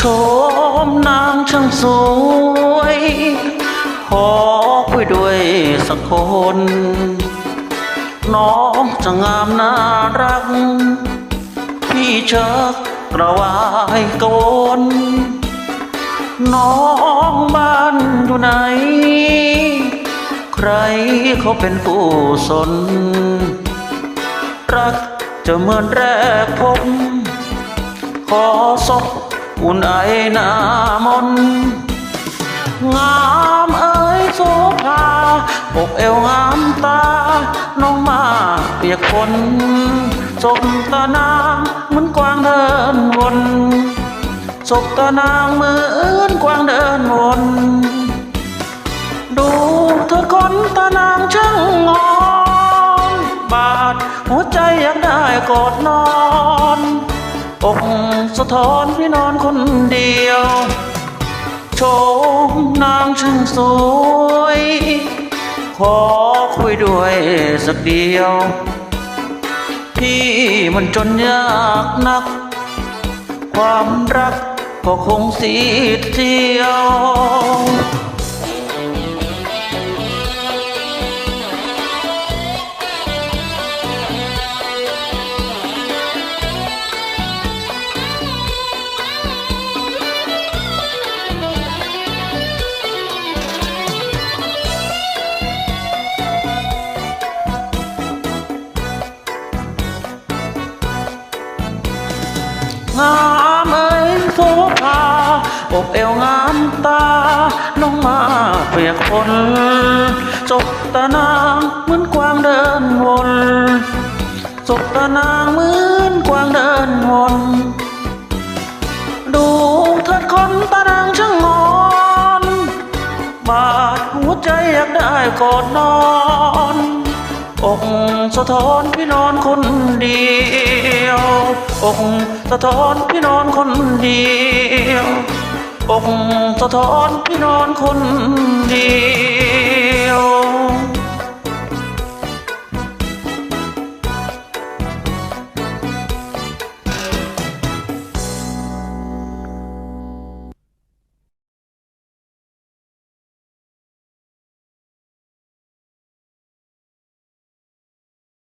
ชมนางช่างสวย ขอคุยด้วยสักคน น้องจะงามน่ารัก พี่เชิกกระวายกวนน้องบ้านอยู่ไหน ใครเขาเป็นผู้สน รักจะเหมือนแรกพบขอศพ อุ่นไอหน้ามน งามเอ้ยโสภาอกเอวงามตา น้องมาเปียกฝนสบตานางเหมือนกวางเดินวนศบตานางเหมือนกวางเดินวน ดูเธอคนตานางช่างงอนบาดหัวใจอยากได้กอดนอน อกสะท้อนพี่นอนคนเดียว โชมนางช่างสวย ขอคุยด้วยสักเดียว พี่มันจนยากนัก ความรักก็คงสีเที่ยว งามเอ้ยโสภาอกเอวงามตา น้องมาเปียกฝนจบตานางเหมือนกวางเดินวนจบตานางเหมือนกวางเดินวนดูเถิดคนตานางช่างงอนบาดหัวใจอยากได้กอดนอนอกสะท้อนพี่นอนคนเดียวอก สะท้อนพี่นอนคนเดียวอกสะท้อนพี่นอนคนเดียว